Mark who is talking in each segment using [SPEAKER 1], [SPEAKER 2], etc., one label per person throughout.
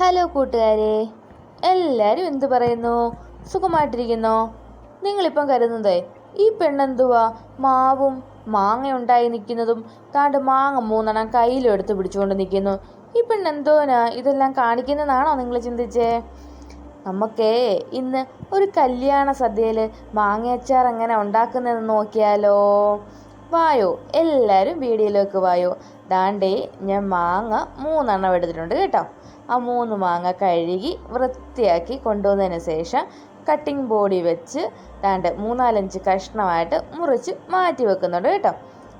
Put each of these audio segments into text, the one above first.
[SPEAKER 1] Hello കൂട്ടുകാരെ എല്ലാവരും എന്തു പറയുന്നു? സുഖമായിട്ടിരിക്കുന്നോ? നിങ്ങളിപ്പം കരുതുന്നതേ ഈ പെണ്ണെന്തുവാ? മാവും മാങ്ങ ഉണ്ടായി നിൽക്കുന്നതും താണ്ട് മാങ്ങ മൂന്നെണ്ണം കയ്യിലെടുത്ത് പിടിച്ചുകൊണ്ട് നിൽക്കുന്നു. ഈ പെണ്ണെന്തോനാ ഇതെല്ലാം കാണിക്കുന്നതാണോ നിങ്ങൾ ചിന്തിച്ചേ? നമുക്കേ ഇന്ന് ഒരു കല്യാണ സദ്യയിൽ മാങ്ങയച്ചാർ എങ്ങനെ ഉണ്ടാക്കുന്നതെന്ന് നോക്കിയാലോ? വായോ. എല്ലാവരും വീഡിയോയിലേക്ക് വായോ. ദാണ്ടേ ഞാൻ മാങ്ങ മൂന്നെണ്ണം എടുത്തിട്ടുണ്ട് കേട്ടോ. ആ മൂന്ന് മാങ്ങ കഴുകി വൃത്തിയാക്കി കൊണ്ടുവന്നതിന് ശേഷം കട്ടിംഗ് ബോഡി വെച്ച് ദാണ്ട് മൂന്നാലഞ്ച് കഷ്ണമായിട്ട് മുറിച്ച് മാറ്റി വെക്കുന്നുണ്ട് കേട്ടോ.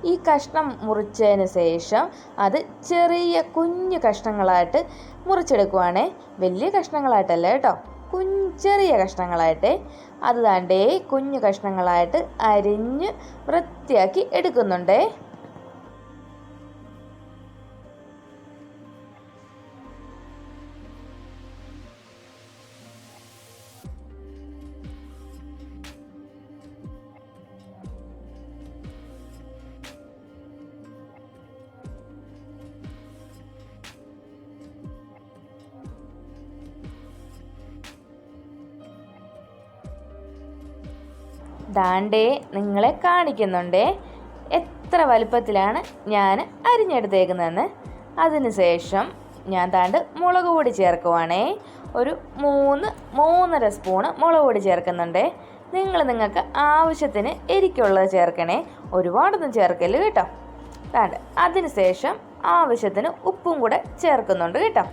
[SPEAKER 1] ഈ കഷ്ണം മുറിച്ചതിന് ശേഷം അത് ചെറിയ കുഞ്ഞു കഷ്ണങ്ങളായിട്ട് മുറിച്ചെടുക്കുവാണേ. വലിയ കഷ്ണങ്ങളായിട്ടല്ല കേട്ടോ. കുഞ്ഞ് ചെറിയ കഷ്ണങ്ങളായിട്ട് അത് താണ്ടേ കുഞ്ഞു കഷ്ണങ്ങളായിട്ട് അരിഞ്ഞ് വൃത്തിയാക്കി എടുക്കുന്നുണ്ടേ. ദാണ്ടേ നിങ്ങളെ കാണിക്കുന്നുണ്ടേ. എത്ര വലുപ്പത്തിലാണ് ഞാൻ അരിഞ്ഞെടുത്തേക്കുന്നതെന്ന്. അതിനുശേഷം ഞാൻ താണ്ട് മുളക് പൊടി ചേർക്കുവാണേ. ഒരു മൂന്ന് മൂന്നര സ്പൂണ് മുളക് പൊടി ചേർക്കുന്നുണ്ടേ. നിങ്ങൾ നിങ്ങൾക്ക് ആവശ്യത്തിന് എരിക്കുള്ളത് ചേർക്കണേ. ഒരുപാടൊന്നും ചേർക്കൽ കേട്ടോ. താണ്ട് അതിനുശേഷം ആവശ്യത്തിന് ഉപ്പും കൂടെ ചേർക്കുന്നുണ്ട് കേട്ടോ.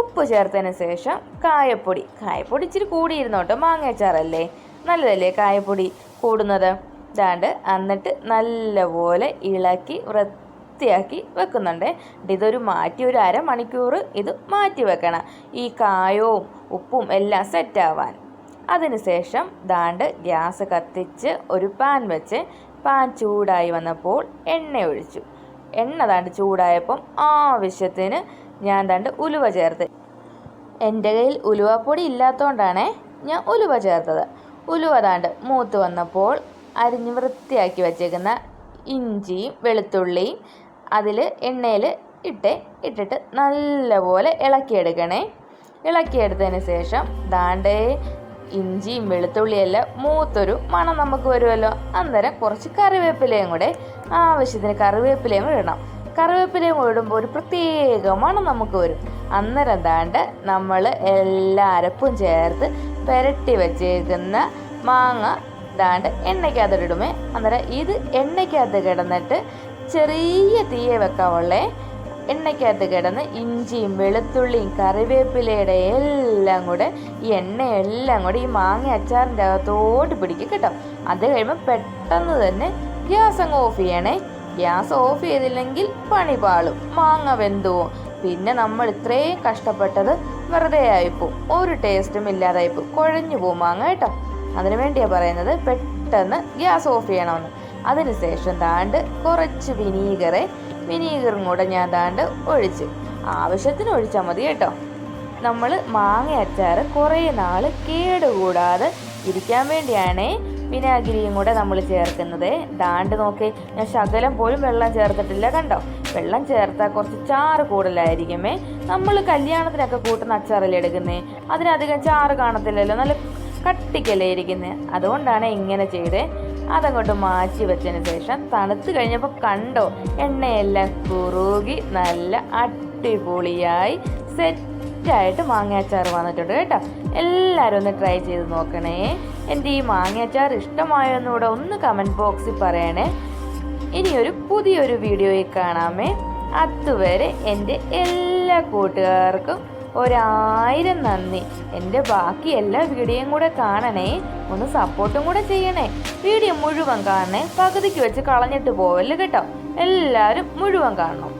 [SPEAKER 1] ഉപ്പ് ചേർത്തതിന് ശേഷം കായപ്പൊടി. കായപ്പൊടി ഇച്ചിരി കൂടിയിരുന്നോട്ടോ മാങ്ങയച്ചാറല്ലേ നല്ലതല്ലേ കായപ്പൊടി? കൂടുന്നത്. ഇതാണ്ട് എന്നിട്ട് നല്ലപോലെ ഇളക്കി വൃത്തിയാക്കി വെക്കുന്നുണ്ട്. ഇതൊരു മാറ്റി ഒരു അരമണിക്കൂർ ഇത് മാറ്റി വെക്കണം. ഈ കായവും ഉപ്പും എല്ലാം സെറ്റാവാൻ അതിനുശേഷം ദാണ്ട് ഗ്യാസ് കത്തിച്ച് ഒരു പാൻ വെച്ച് പാൻ ചൂടായി വന്നപ്പോൾ എണ്ണ ഒഴിച്ചു. എണ്ണ ദാണ്ട് ചൂടായപ്പം ആവശ്യത്തിന് ഞാൻ ദാണ്ട് ഉലുവ ചേർത്ത്. എന്റെ കയ്യിൽ ഉലുവപ്പൊടി ഇല്ലാത്തതുകൊണ്ടാണ് ഞാൻ ഉലുവ ചേർത്തത്. ഉലുവ ദാണ്ട് മൂത്ത് വന്നപ്പോൾ അരിഞ്ഞ് വൃത്തിയാക്കി വച്ചേക്കുന്ന ഇഞ്ചിയും വെളുത്തുള്ളിയും അതിൽ എണ്ണയിൽ ഇട്ട് ഇട്ടിട്ട് നല്ലപോലെ ഇളക്കിയെടുക്കണേ. ഇളക്കിയെടുത്തതിന് ശേഷം ദാണ്ടേ ഇഞ്ചിയും വെളുത്തുള്ളിയെല്ലാം മൂത്തൊരു മണം നമുക്ക് വരുമല്ലോ. അന്നേരം കുറച്ച് കറിവേപ്പിലയും കൂടെ ആവശ്യത്തിന് കറിവേപ്പിലയും കൂടെ ഇടണം. കറിവേപ്പിലയും ഇടുമ്പോൾ ഒരു പ്രത്യേക മണം നമുക്ക് വരും. അന്നേരം ദാണ്ട് നമ്മൾ എല്ലാ അരപ്പും ചേർത്ത് പുരട്ടി വെച്ചേക്കുന്ന മാങ്ങ. ദാണ്ട് എണ്ണയ്ക്കകത്തിടുമേ അന്നേരം ഇത് എണ്ണയ്ക്കകത്ത് കിടന്നിട്ട് ചെറിയ തീയെ വെക്കാവുള്ളേ എണ്ണയ്ക്കകത്ത് കിടന്ന് ഇഞ്ചിയും വെളുത്തുള്ളിയും കറിവേപ്പിലയുടെ എല്ലാം കൂടെ ഈ എണ്ണയെല്ലാം കൂടെ ഈ മാങ്ങ അച്ചാറിന്റെ അകത്തോട്ട് പിടിക്കും കേട്ടോ. അത് കഴിയുമ്പോൾ പെട്ടെന്ന് തന്നെ ഗ്യാസ് അങ്ങ് ഓഫ് ചെയ്യണേ. ഗ്യാസ് ഓഫ് ചെയ്തില്ലെങ്കിൽ പണി പാളും. മാങ്ങ വെന്തുവും. പിന്നെ നമ്മൾ ഇത്രയും കഷ്ടപ്പെട്ടത് വെറുതെ ആയിപ്പോവും ഒരു ടേസ്റ്റും ഇല്ലാതായിപ്പോവും കുഴഞ്ഞു പോവും മാങ്ങ കേട്ടോ. അതിനു വേണ്ടിയാ പറയുന്നത് പെട്ടെന്ന് ഗ്യാസ് ഓഫ് ചെയ്യണമെന്ന്. അതിനുശേഷം താണ്ട് കുറച്ച് വിനീഗറെ വിനീഗറും കൂടെ ഞാൻ താണ്ട് ഒഴിച്ച്. ആവശ്യത്തിന് ഒഴിച്ചാൽ മതി കേട്ടോ. നമ്മൾ മാങ്ങ അച്ചാർ കുറേ നാൾ കേടുകൂടാതെ ഇരിക്കാൻ വേണ്ടിയാണ് വിനാഗിരിയും കൂടെ നമ്മൾ ചേർക്കുന്നത്. ദാണ്ട് നോക്കി ഞാൻ ശകലം പോലും വെള്ളം ചേർത്തിട്ടില്ല കണ്ടോ? വെള്ളം ചേർത്താൽ കുറച്ച് ചാറ് കൂടുതലായിരിക്കുമേ. നമ്മൾ കല്യാണത്തിനൊക്കെ കൂട്ടുന്ന അച്ചാറല്ലേ എടുക്കുന്നേ? അതിനധികം ചാറ് കാണത്തില്ലല്ലോ നല്ല കട്ടിക്കല്ലേ ഇരിക്കുന്നത് അതുകൊണ്ടാണ് ഇങ്ങനെ ചെയ്തേ. അതങ്ങോട്ട് മാറ്റി വെച്ചതിന് ശേഷം തണുത്ത് കഴിഞ്ഞപ്പോൾ കണ്ടോ എണ്ണയെല്ലാം കുറുകി നല്ല അടിപൊളിയായി. സെറ്റായിട്ട് മാങ്ങാച്ചാർ വന്നിട്ടുണ്ട് കേട്ടോ. എല്ലാവരും ഒന്ന് ട്രൈ ചെയ്ത് നോക്കണേ. എന്റെ ഈ മാങ്ങാച്ചാർ ഇഷ്ടമായോ എന്നൂടെ ഒന്ന് കമന്റ് ബോക്സിൽ പറയണേ. ഇനിയൊരു പുതിയൊരു വീഡിയോയിൽ കാണാമേ. അതുവരെ എന്റെ എല്ലാ കൂട്ടുകാർക്കും ഒരായിരം നന്ദി. എന്റെ ബാക്കി എല്ലാ വീഡിയോയും കൂടെ കാണണേ. ഒന്ന് സപ്പോർട്ടും കൂടെ ചെയ്യണേ. വീഡിയോ മുഴുവൻ കാണണേ. പകുതിക്ക് വെച്ച് കളഞ്ഞിട്ട് പോവല്ലേ കേട്ടോ. എല്ലാവരും മുഴുവൻ കാണണം.